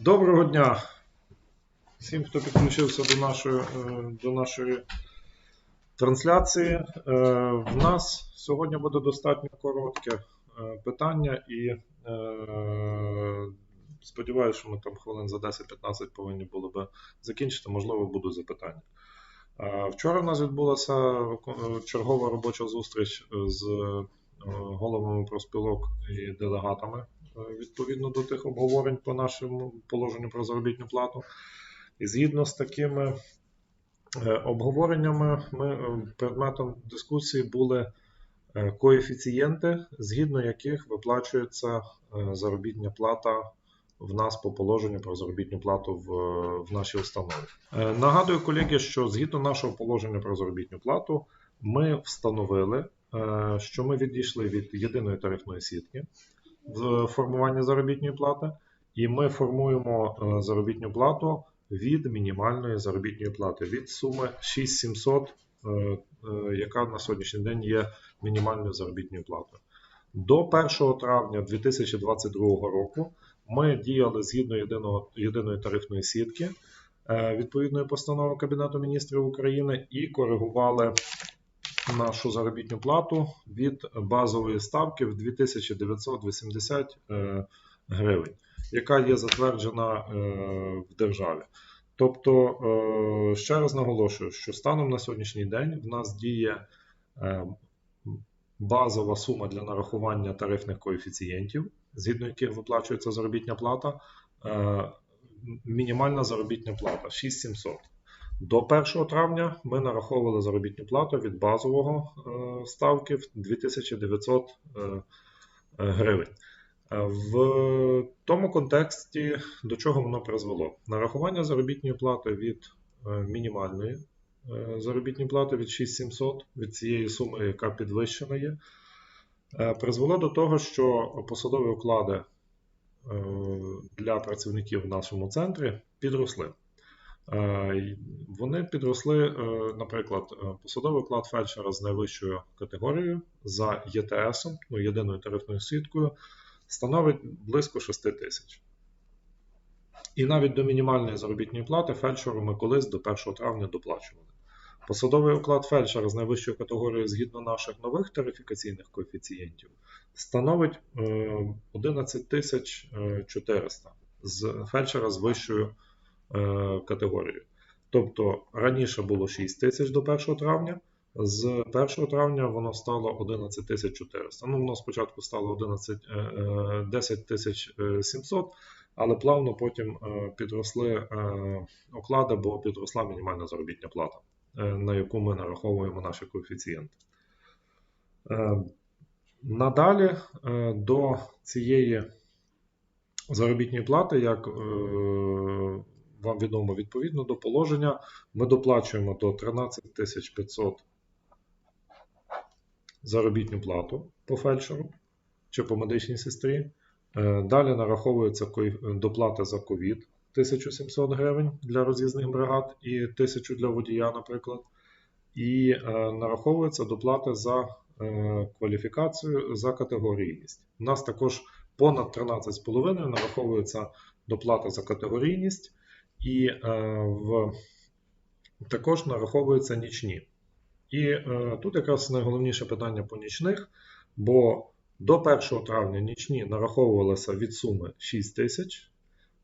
Доброго дня всім, хто підключився до нашої, е, до нашої трансляції. Е, В нас сьогодні буде достатньо коротке е, питання, і сподіваюся, що ми там хвилин за 10-15 повинні були би закінчити. Можливо, будуть запитання. Вчора в нас відбулася чергова робоча зустріч з головами профспілок і делегатами відповідно до тих обговорень по нашому положенню про заробітну плату. І згідно з такими е, обговореннями, ми, е, предметом дискусії були е, коефіцієнти, згідно яких виплачується е, заробітня плата в нас по положенню про заробітну плату в, в нашій установі. Е, Нагадую, колеги, що згідно нашого положення про заробітну плату, ми встановили, е, що ми відійшли від єдиної тарифної сітки в формуванні заробітної плати, і ми формуємо е, заробітну плату від мінімальної заробітної плати від суми 6700, е, е, яка на сьогоднішній день є мінімальною заробітною платою. До 1 травня 2022 року ми діяли згідно єдиного, єдиної тарифної сітки відповідної постанови Кабінету міністрів України і коригували нашу заробітну плату від базової ставки в 2980 е, гривень, яка є затверджена е, в державі. Тобто, е, ще раз наголошую, що станом на сьогоднішній день в нас діє базова сума для нарахування тарифних коефіцієнтів, згідно яких виплачується заробітня плата, мінімальна заробітня плата 6700. До 1 травня ми нараховували заробітну плату від базового е, ставки в 2900 е, гривень. Е, В тому контексті до чого воно призвело? Нарахування заробітної плати від мінімальної заробітної плати від 6700 від цієї суми, яка підвищена є, призвело до того, що посадові оклади для працівників в нашому центрі підросли. Е, Вони підросли, е, наприклад, е, посадовий оклад фельдшера з найвищою категорією за ЄТС, ну, єдиною тарифною сіткою, становить близько 6 тисяч. І навіть до мінімальної заробітної плати фельдшеру ми колись до 1 травня доплачували. Посадовий оклад фельдшера з найвищою категорією згідно наших нових тарифікаційних коефіцієнтів становить е, 11 тисяч е, 400 з фельдшера з вищою е, категорією. Тобто раніше було 6 тисяч до 1 травня, з 1 травня воно стало 11 тисяч 400. Ну, воно спочатку стало 11, е, е, 10 тисяч е, 700, але плавно потім е, підросли е, оклади, бо підросла мінімальна заробітня плата, е, на яку ми нараховуємо наші коефіцієнти. Е, Надалі е, до цієї заробітної плати, як е, вам відомо відповідно до положення, ми доплачуємо до 13 500 заробітну плату по фельдшеру чи по медичній сестрі. Е, Далі нараховується доплата за ковід 1700 гривень для роз'їзних бригад і 1000 для водія, наприклад. І е, нараховується доплата за е, кваліфікацію за категорійність. У нас також понад 13,5 нараховується доплата за категорійність, і е, в, також нараховуються нічні. І е, тут якраз найголовніше питання по нічних, бо до 1 травня нічні нараховувалися від суми 6 тисяч.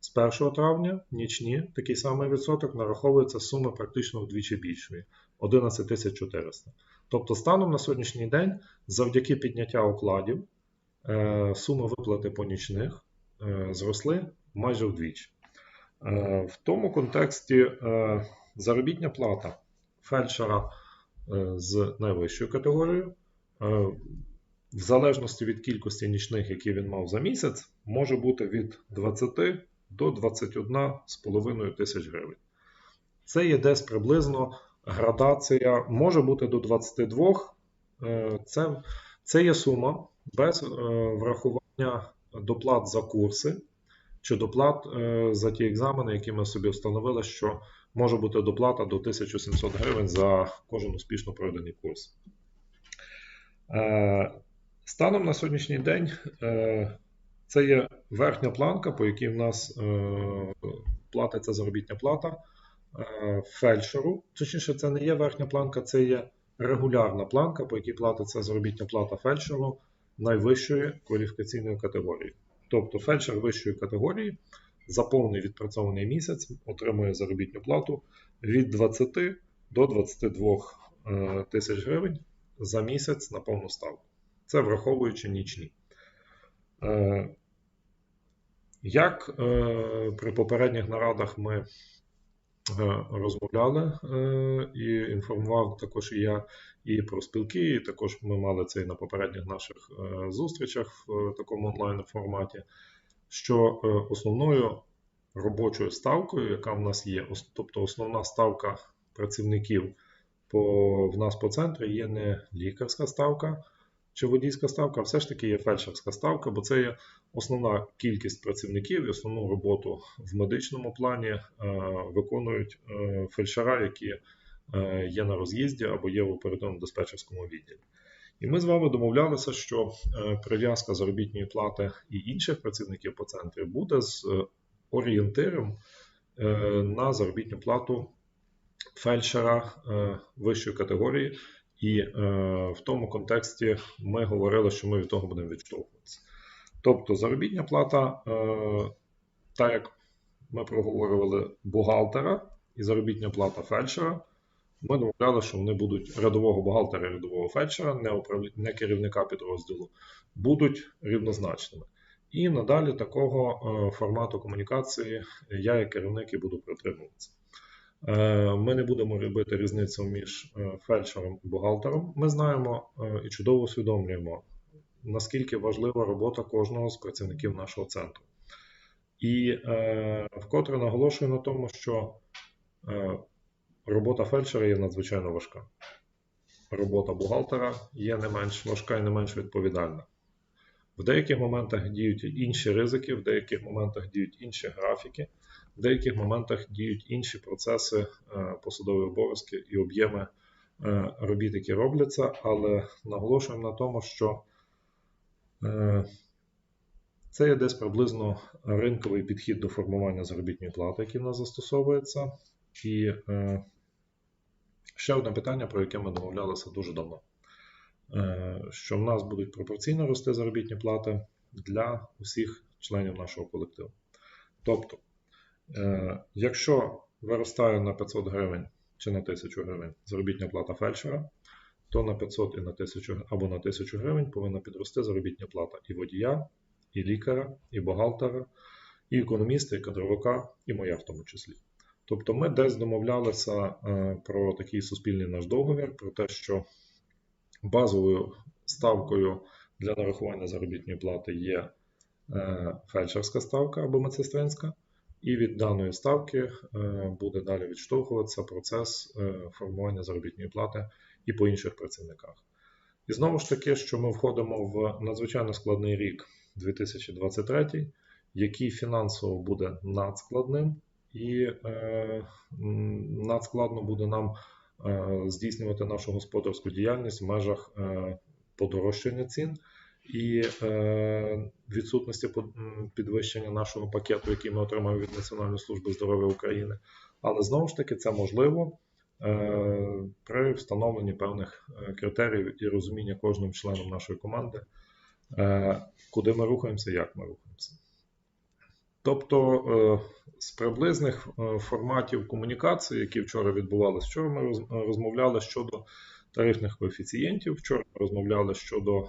З 1 травня нічні такий самий відсоток нараховується суми практично вдвічі більшої 11 400. Тобто, станом на сьогоднішній день, завдяки підняття окладів, е, суми виплати по нічних е, зросли майже вдвічі. Е, В тому контексті е, заробітня плата фельдшера е, з найвищою категорією, в залежності від кількості нічних, які він мав за місяць, може бути від 20 до 21,5 тисяч гривень. Це є десь приблизно градація, може бути до 22. Е, Це, це є сума без врахування доплат за курси чи доплат е, за ті екзамени, які ми собі встановили, що може бути доплата до 1700 гривень за кожен успішно пройдений курс. Е, Станом на сьогоднішній день е, Це є верхня планка, по якій в нас платиться заробітня плата фельдшеру. Точніше, це не є верхня планка, це є регулярна планка, по якій платиться заробітня плата фельдшеру найвищої кваліфікаційної категорії. Тобто фельдшер вищої категорії за повний відпрацьований місяць отримує заробітну плату від 20 до 22 е, тисяч гривень за місяць на повну ставку. Це враховуючи нічні. Е, як е, при попередніх нарадах ми розмовляли і інформував також і я і про спілки, і також ми мали це і на попередніх наших зустрічах в такому онлайн форматі, що основною робочою ставкою, яка в нас є, тобто основна ставка працівників по, в нас по центрі є не лікарська ставка чи водійська ставка, а все ж таки є фельдшерська ставка, бо це є основна кількість працівників і основну роботу в медичному плані е, виконують е, фельдшера, які е, є на роз'їзді або є в оперативно-диспетчерському відділі. І ми з вами домовлялися, що е, прив'язка заробітної плати і інших працівників по центрі буде з е, орієнтиром е, на заробітну плату фельдшера е, вищої категорії, і е, в тому контексті ми говорили, що ми від того будемо відштовхуватися. Тобто заробітня плата, так як ми проговорювали бухгалтера і заробітня плата фельдшера. Ми домовляли, що вони будуть рядового бухгалтера, рядового фельдшера, не, управлі... не керівника підрозділу, будуть рівнозначними. І надалі такого е, формату комунікації я, як керівник, і буду притримуватися. Е, ми не будемо робити різницю між е, фельдшером і бухгалтером. Ми знаємо і чудово усвідомлюємо, наскільки важлива робота кожного з працівників нашого центру. І вкотре наголошую на тому, що робота фельдшера є надзвичайно важка. Робота бухгалтера є не менш важка і не менш відповідальна. В деяких моментах діють інші ризики, в деяких моментах діють інші графіки, в деяких моментах діють інші процеси, е, посадові обов'язки і об'єми е, робіт, які робляться, але наголошуємо на тому, що е, це є десь приблизно ринковий підхід до формування заробітної плати, який в нас застосовується. І ще одне питання, про яке ми домовлялися дуже давно. Е, що в нас будуть пропорційно рости заробітні плати для усіх членів нашого колективу. Тобто, е, якщо виростає на 500 гривень чи на 1000 гривень заробітня плата фельдшера, то на 500 і на 1000 або на 1000 гривень повинна підрости заробітня плата і водія, і лікаря, і бухгалтера, і економіста, і кадровика, і моя в тому числі. Тобто ми десь домовлялися е, про такий суспільний наш договір, про те, що Базовою ставкою для нарахування заробітної плати є е, фельдшерська ставка або медсестринська, і від даної ставки е, буде далі відштовхуватися процес формування заробітної плати і по інших працівниках. І знову ж таки, що ми входимо в надзвичайно складний рік 2023, який фінансово буде надскладним, і надскладно буде нам Е, здійснювати нашу господарську діяльність в межах е, подорожчання цін і е, відсутності підвищення нашого пакету, який ми отримаємо від Національної служби здоров'я України. Але знову ж таки це можливо при встановленні певних критеріїв і розуміння кожним членом нашої команди, куди ми рухаємося, як ми рухаємося. Тобто е, з приблизних е, форматів комунікації, які вчора відбувалися, вчора ми розмовляли щодо тарифних коефіцієнтів, вчора розмовляли щодо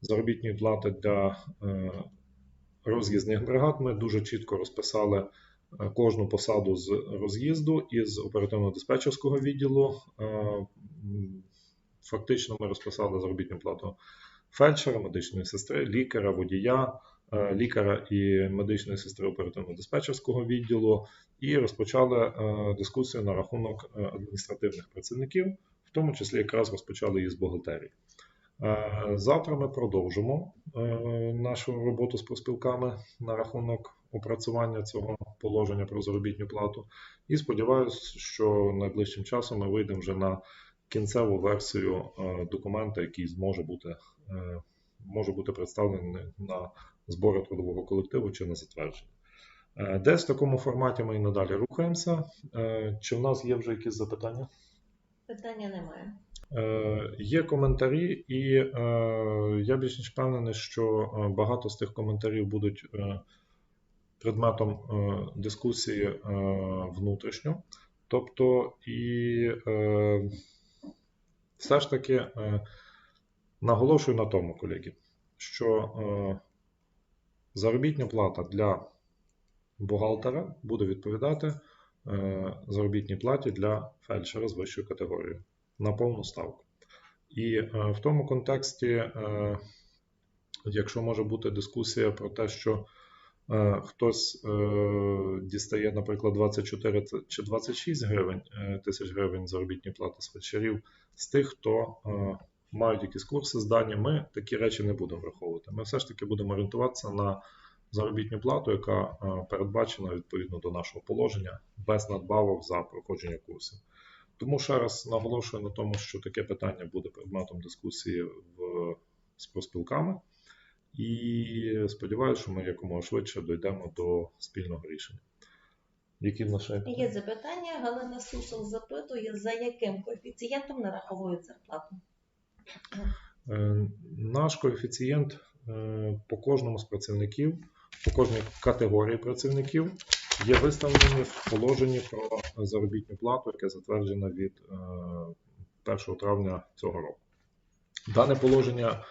заробітної плати для е, роз'їзних бригад. Ми дуже чітко розписали кожну посаду з роз'їзду і з оперативно-диспетчерського відділу. Фактично, ми розписали заробітну плату фельдшера, медичної сестри, лікаря, водія. Е, лікаря і медичної сестри оперативно-диспетчерського відділу, і розпочали е, дискусію на рахунок е, адміністративних працівників, в тому числі якраз розпочали її з бухгалтерії. Завтра ми продовжимо нашу роботу з проспілками на рахунок опрацювання цього положення про заробітну плату. І сподіваюся, що найближчим часом ми вийдемо вже на кінцеву версію документа, який зможе бути може бути представлений на збору трудового колективу чи на затвердження. Е, Десь в такому форматі ми і надалі рухаємося. Е, Чи в нас є вже якісь запитання? Питання немає. Е, Є коментарі, і я більш ніж впевнений, що багато з тих коментарів будуть предметом дискусії внутрішньо. Тобто, і все ж таки наголошую на тому, колеги, що заробітня плата для бухгалтера буде відповідати е, заробітній платі для фельдшера з вищою категорією на повну ставку. І е, в тому контексті, е, якщо може бути дискусія про те, що хтось дістає, наприклад, 24 чи 26 гривень, тисяч гривень заробітні плати з фельдшерів, з тих, хто мають якісь курси здані, ми такі речі не будемо враховувати. Ми все ж таки будемо орієнтуватися на заробітну плату, яка е, передбачена відповідно до нашого положення, без надбавок за проходження курсів. Тому ще раз наголошую на тому, що таке питання буде предметом дискусії в, з профспілками. І сподіваюся, що ми якомога швидше дійдемо до спільного рішення. Які в є? Є запитання. Галина Сусов запитує, за яким коефіцієнтом нараховують зарплату. Е, Наш коефіцієнт е, по кожному з працівників, по кожній категорії працівників є виставлений в положенні про заробітну плату, яке затверджено від е, 1 травня цього року. Дане положення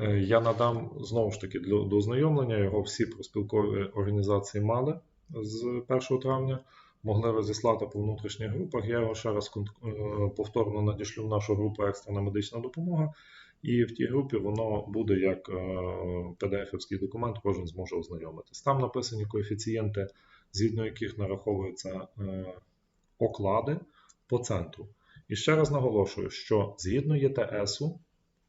е, я надам знову ж таки до ознайомлення. Його всі проспілкові організації мали з 1 травня, могли розіслати по внутрішніх групах. Я його ще раз е, повторно надішлю в нашу групу екстрена медична допомога. І в тій групі воно буде як е, PDF-івський документ, кожен зможе ознайомитись. Там написані коефіцієнти, згідно яких нараховуються е, оклади по центру. І ще раз наголошую, що згідно ЄТСу,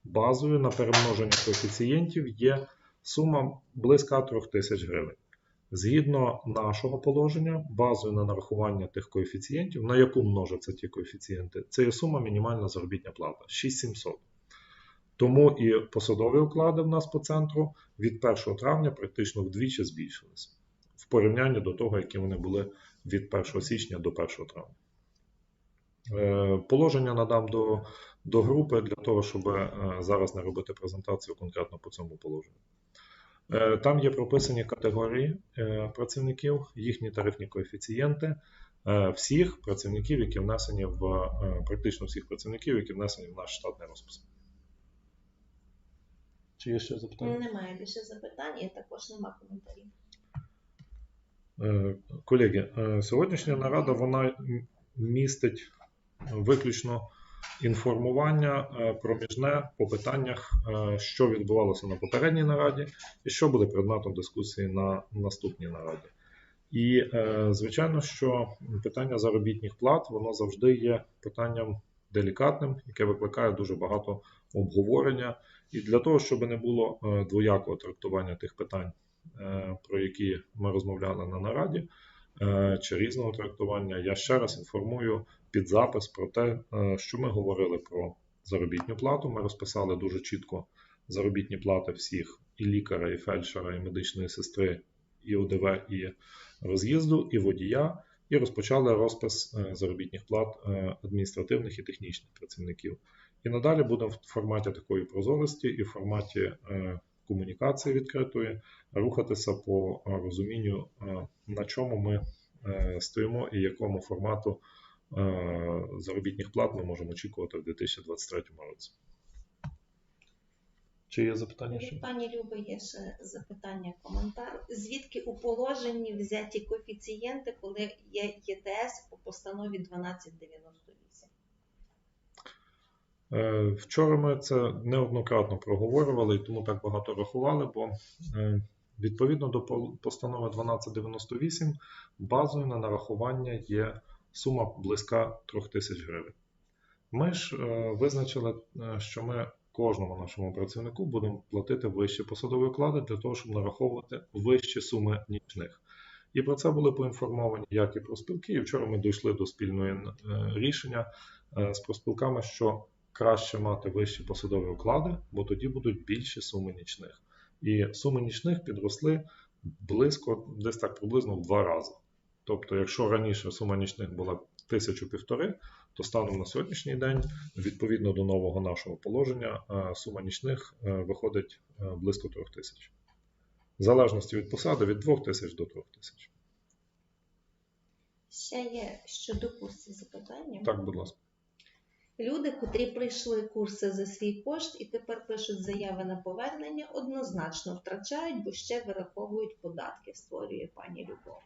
базою на перемноження коефіцієнтів є сума близька 3 тисяч гривень. Згідно нашого положення, базою на нарахування тих коефіцієнтів, на яку множаться ті коефіцієнти, це є сума мінімальна заробітня плата 6700. Тому і посадові оклади в нас по центру від 1 травня практично вдвічі збільшилися в порівнянні до того, які вони були від 1 січня до 1 травня. Е, Положення надам до, до групи для того, щоб е, зараз не робити презентацію конкретно по цьому положенню. Е, Там є прописані категорії е, працівників, їхні тарифні коефіцієнти е, всіх працівників, які внесені в практично всіх працівників, які внесені в наш штатний розпис. Чи є ще запитання? Немає більше запитань і також нема коментарів. Колеги, сьогоднішня нарада вона містить виключно інформування е, проміжне по питаннях, е, що відбувалося на попередній нараді, і що буде предметом дискусії на наступній нараді. І е, звичайно, що питання заробітних плат воно завжди є питанням делікатним, яке викликає дуже багато обговорення. І для того, щоб не було двоякого трактування тих питань, про які ми розмовляли на нараді, чи різного трактування, я ще раз інформую під запис про те, е, що ми говорили про заробітну плату. Ми розписали дуже чітко заробітні плати всіх і лікаря, і фельдшера, і медичної сестри, і ОДВ, і роз'їзду, і водія. І розпочали розпис е, заробітних плат е, адміністративних і технічних працівників. І надалі будемо в форматі такої прозорості і в форматі е, комунікації відкритої рухатися по е, розумінню, е, на чому ми е, стоїмо і якому формату заробітних плат ми можемо очікувати в 2023 році. Чи є запитання ще? Від пані Люби є ще запитання, коментар. Звідки у положенні взяті коефіцієнти, коли є ЄТС по постанові 1298? Е, Вчора ми це неоднократно проговорювали і тому так багато рахували, бо е, відповідно до постанови 1298 базою на нарахування є сума близька 3 тисяч гривень. Ми ж е, визначили, що ми кожному нашому працівнику будемо платити вищі посадові оклади для того, щоб нараховувати вищі суми нічних. І про це були поінформовані як і профспілки, і вчора ми дійшли до спільного рішення з профспілками, що краще мати вищі посадові оклади, бо тоді будуть більші суми нічних. І суми нічних підросли близько, десь так приблизно в два рази. Тобто, якщо раніше сума нічних була тисячу півтори, то станом на сьогоднішній день, відповідно до нового нашого положення, е, сума нічних е, виходить е, близько трьох тисяч. В залежності від посади від 2 тисяч до 3 тисяч. Ще є щодо курсів запитання. Так, будь ласка. Люди, котрі прийшли курси за свій кошт і тепер пишуть заяви на повернення, однозначно втрачають, бо ще вираховують податки, створює пані Любов.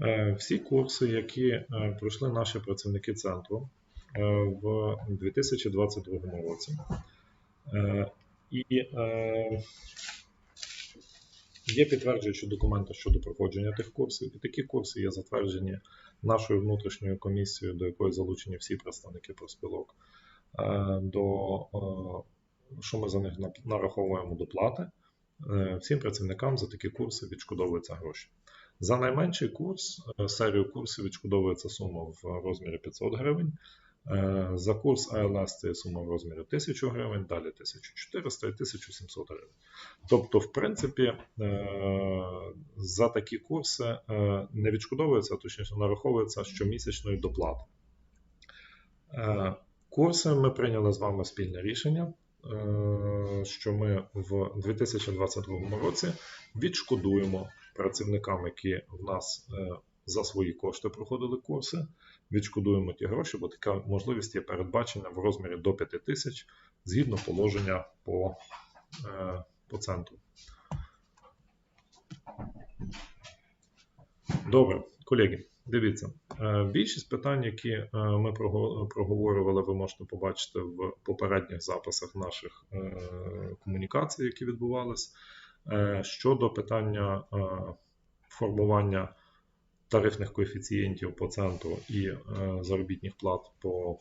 Е, Всі курси, які е, пройшли наші працівники центру е, в 2022 році, і є підтверджуючі документи щодо проходження тих курсів, і такі курси є затверджені нашою внутрішньою комісією, до якої залучені всі представники профспілок, е, до е, що ми за них нараховуємо доплати. Е, Всім працівникам за такі курси відшкодовуються гроші. За найменший курс, серію курсів відшкодовується сума в розмірі 500 гривень. Е, За курс АЛС це сума в розмірі 1000 гривень, далі 1400 і 1700 гривень. Тобто, в принципі, е, за такі курси е, не відшкодовується, а точніше нараховується щомісячної доплати. Курси ми прийняли з вами спільне рішення, що ми в 2022 році відшкодуємо працівникам, які в нас за свої кошти проходили курси, відшкодуємо ті гроші, бо така можливість є передбачена в розмірі до 5 тисяч згідно положення по, е, по центру. Добре, колеги, дивіться. е, Більшість питань, які е, ми проговорювали, ви можете побачити в попередніх записах наших комунікацій, які відбувались. Е, Щодо питання формування тарифних коефіцієнтів по центру і е, заробітних плат по,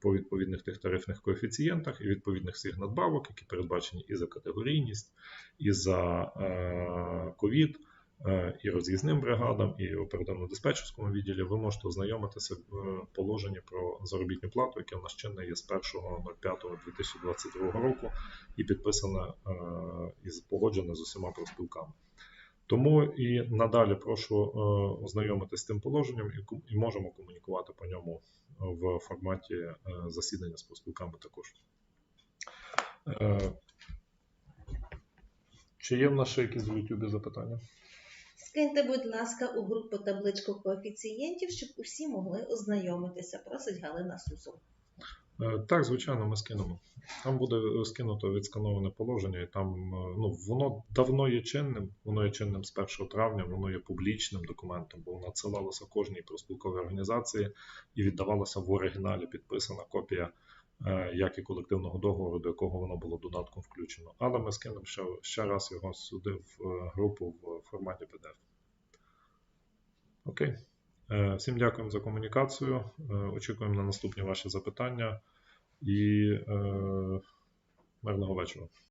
по відповідних тих тарифних коефіцієнтах і відповідних всіх надбавок, які передбачені і за категорійність, і за е, ковід, е, і роз'їзним бригадам, і оперативно-диспетчерському відділі, ви можете ознайомитися в положенні про заробітну плату, яке в нас чинне є з 1.05.2022 року і підписане і погоджене з усіма профспілками. Тому і надалі прошу е, ознайомитися з тим положенням і, можемо комунікувати по ньому в форматі е, засідання з профспілками також. Е, Чи є в нас ще якісь в YouTube запитання? Скиньте, будь ласка, у групу табличку коефіцієнтів, щоб усі могли ознайомитися, просить Галина Сусов. Е, Так, звичайно, ми скинемо. Там буде скинуто відскановане положення, і там е, ну, воно давно є чинним, воно є чинним з 1 травня, воно є публічним документом, бо воно надсилалося кожній проспілковій організації і віддавалося в оригіналі підписана копія е, як і колективного договору, до якого воно було додатком включено. Але ми скинемо ще, ще раз його сюди в е, групу в форматі PDF. Окей. Е, Всім дякуємо за комунікацію. Е, Очікуємо на наступні ваші запитання і е, мирного вечора.